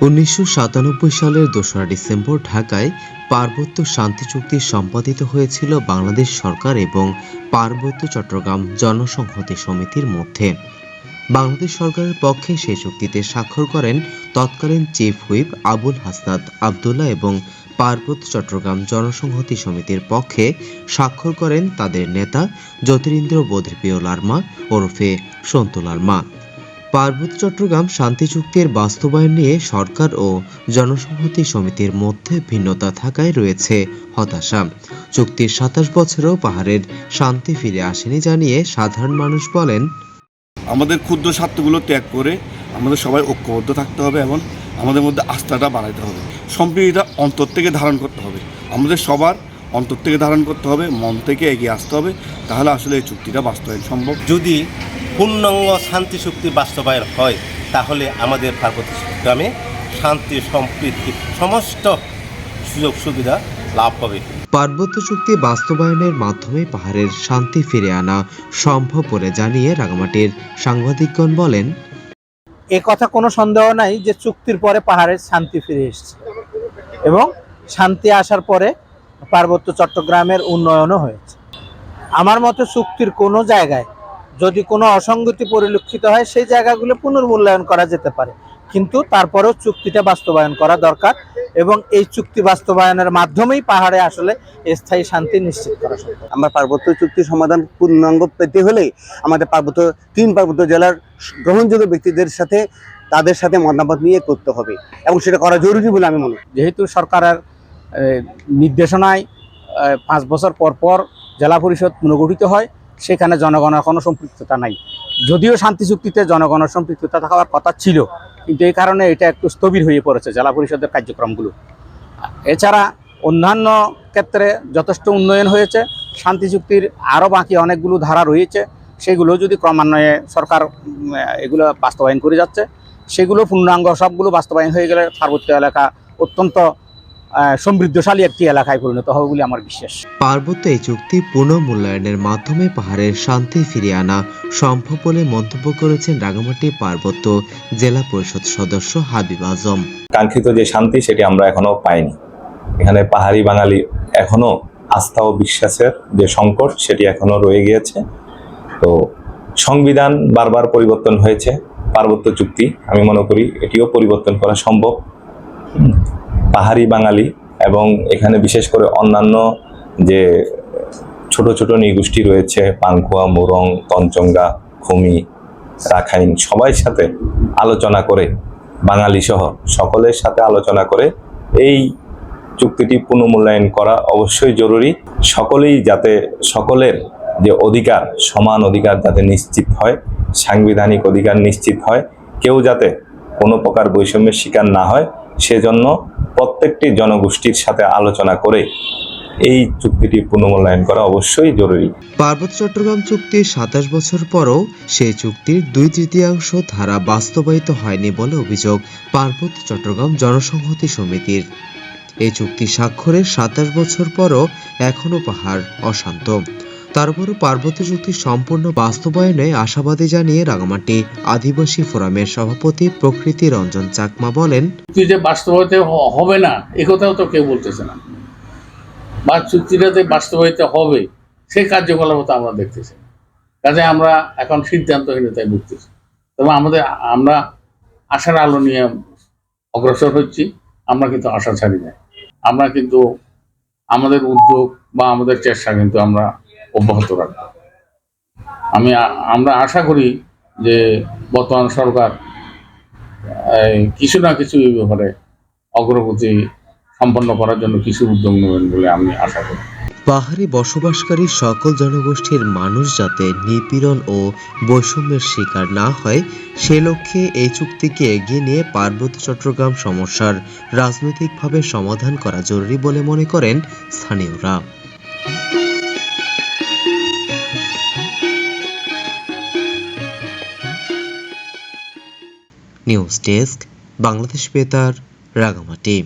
উনিশশো সাতানব্বই সালের দোসরা ডিসেম্বর ঢাকায় পার্বত্য শান্তি চুক্তি সম্পাদিত হয়েছিল বাংলাদেশ সরকার এবং পার্বত্য চট্টগ্রাম জনসংহতি সমিতির মধ্যে। বাংলাদেশ সরকারের পক্ষে সেই চুক্তিতে স্বাক্ষর করেন তৎকালীন চিফ হুইপ আবুল হাসনাত আবদুল্লাহ এবং পার্বত্য চট্টগ্রাম জনসংহতি সমিতির পক্ষে স্বাক্ষর করেন তাদের নেতা জ্যোতিরিন্দ্র বদ্রপ্রিয় লার্মা ওরফে সন্তু লার্মা। পার্বত্য চট্টগ্রাম শান্তি চুক্তির বাস্তবায়ন নিয়ে সরকার ও জনসংহতি সমিতির মধ্যে ভিন্নতা থাকায় রয়েছে হতাশা। চুক্তির সাতাশ বছরেও পাহাড়ের শান্তি ফিরে আসেনি জানিয়ে সাধারণ মানুষ বলেন, আমাদের ক্ষুদ্র স্বার্থগুলো ত্যাগ করে আমাদের সবাই ঐক্যবদ্ধ থাকতে হবে এবং আমাদের মধ্যে আস্থাটা বাড়াইতে হবে। সম্প্রীতিটা অন্তর থেকে ধারণ করতে হবে। আমাদের সবার অন্তর থেকে ধারণ করতে হবে মন থেকে এগিয়ে আসতে হবে তাহলে আসলে এই চুক্তিটা বাস্তবায়ন সম্ভব। যদি পূর্ণাঙ্গ শান্তি চুক্তি বাস্তবায়ন হয় তাহলে আমাদের পার্বত্য গ্রামে শান্তি সম্প্রীতি সমস্ত সুযোগ সুবিধা লাভ হবে। পার্বত্য চুক্তি বাস্তবায়নের মাধ্যমে পাহাড়ের শান্তি ফিরে আনা সম্ভব বলে জানিয়ে রাঙামাটির সাংবাদিকগণ বলেন এ কথা কোনো সন্দেহ নাই যে চুক্তির পরে পাহাড়ের শান্তি ফিরে এসেছে। এবং শান্তি আসার পরে পার্বত্য চট্টগ্রামের উন্নয়নও হয়েছে। আমার মতে চুক্তির কোনো জায়গায় যদি কোনো অসঙ্গতি পরিলক্ষিত হয় সেই জায়গাগুলো পুনর্মূল্যায়ন করা যেতে পারে। কিন্তু তারপরেও চুক্তিটা বাস্তবায়ন করা দরকার এবং এই চুক্তি বাস্তবায়নের মাধ্যমেই পাহাড়ে আসলে স্থায়ী শান্তি নিশ্চিত করা সম্ভব। আমরা পার্বত্য চুক্তি সমাধান পূর্ণাঙ্গ পেতে হলে আমাদের পার্বত্য তিন পার্বত্য জেলার গ্রহণযোগ্য ব্যক্তিদের সাথে তাদের সাথে মতামত নিয়ে করতে হবে এবং সেটা করা জরুরি বলে আমি মনে করি। যেহেতু সরকারের নির্দেশনায় পাঁচ বছর পর পর জেলা পরিষদ পুনর্গঠিত হয়। সেখানে জনগণের কোনো সম্পৃক্ততা নাই। যদিও শান্তি চুক্তিতে জনগণের সম্পৃক্ততা থাকার কথা ছিল, কিন্তু এই কারণে এটা একটু স্থবির হয়ে পড়েছে জেলা পরিষদের কার্যক্রমগুলো। এছাড়া অন্যান্য ক্ষেত্রে যথেষ্ট উন্নয়ন হয়েছে, শান্তি চুক্তির আরও বাকি অনেকগুলো ধারা রয়েছে, সেগুলো যদি ক্রমান্বয়ে সরকার এগুলো বাস্তবায়ন করে যাচ্ছে, সেগুলো পূর্ণাঙ্গ সবগুলো বাস্তবায়ন হয়ে গেলে পার্বত্য এলাকা অত্যন্ত সমৃদ্ধশালী একটি এলাকায় পরিণত হবে বলে আমার বিশ্বাস। পার্বত্য এই চুক্তি পুনর্মূল্যায়নের মাধ্যমে পাহাড়ের শান্তি ফিরিয়ে আনা সম্ভব বলে মন্তব্য করেছেন রাঙামাটি পার্বত্য জেলা পরিষদ সদস্য হাবিব আজম। কাঙ্ক্ষিত যে শান্তি সেটি আমরা এখনও পাইনি। এখানে পাহাড়ি বাঙালি এখনও আস্থা ও বিশ্বাসের যে সংকট সেটি এখনও রয়ে গিয়েছে। তো সংবিধান বারবার পরিবর্তন হয়েছে। পার্বত্য চুক্তি আমি মনে করি এটিও পরিবর্তন করা সম্ভব। পাহাড়ি বাঙালি এবং এখানে বিশেষ করে অন্যান্য যে ছোট ছোট নৃগোষ্ঠী রয়েছে পাংখুয়া মুরং তঞ্চঙ্গা খুমি, রাখাইন, সবাই সাথে আলোচনা করে, বাঙালি সহ সকলের সাথে আলোচনা করে এই চুক্তিটি পুনর্মূল্যায়ন করা অবশ্যই জরুরি। সকলেই যাতে সকলের যে অধিকার, সমান অধিকার যাতে নিশ্চিত হয়, সাংবিধানিক অধিকার নিশ্চিত হয়, কেউ যাতে কোনো প্রকার বৈষম্যের শিকার না হয়, সেজন্য প্রত্যেকটি জনগোষ্ঠীর সাথে আলোচনা করে এই চুক্তিটি পুনর্মূল্যায়ন করা অবশ্যই জরুরি। পার্বত্য চট্টগ্রাম চুক্তির সাতাশ বছর পরও সেই চুক্তির দুই তৃতীয়াংশ ধারা বাস্তবায়িত হয়নি বলে অভিযোগ পার্বত্য চট্টগ্রাম জনসংহতি সমিতির। এই চুক্তি স্বাক্ষরের সাতাশ বছর পরও এখনও পাহাড় অশান্ত। তারপরও পার্বত্য চুক্তি সম্পূর্ণ বাস্তবায়নে আশাবাদী জানিয়ে রাঙামাটি আদিবাসী ফোরামের সভাপতি প্রকৃতি রঞ্জন চাকমা বলেন যে বাস্তবায়িত হবে না একথাও তো কেউ বলতেছে না। বা চুক্তিটাতে বাস্তবায়িত হবে সেই তো আমরা দেখতেছি। কাজে আমরা এখন সিদ্ধান্তহীনতায় ভুগতেছি। তবে আমাদের, আমরা আশার আলো নিয়ে অগ্রসর হচ্ছি, আমরা কিন্তু আশা ছাড়ি না আমরা কিন্তু আমাদের উদ্যোগ বা আমাদের চেষ্টা কিন্তু আমরা অব্যাহত রাখব। আমি আমরা আশা করি যে বর্তমান সরকার কিছু না কিছু এই ব্যাপারে অগ্রগতি সম্পন্ন করার জন্য কিছু উদ্যোগ নেবেন বলে আমি আশা করি। পাহাড়ে বসবাসকারী সকল জনগোষ্ঠীর মানুষ যাতে নিপীড়ন ও বৈষম্যের শিকার না হয়, সে লক্ষ্যে এই চুক্তিকে এগিয়ে নিয়ে পার্বত্য চট্টগ্রাম সমস্যার রাজনৈতিকভাবে সমাধান করা জরুরি বলে মনে করেন স্থানীয়রা। নিউজ ডেস্ক বাংলাদেশ বেতার রাগামাটি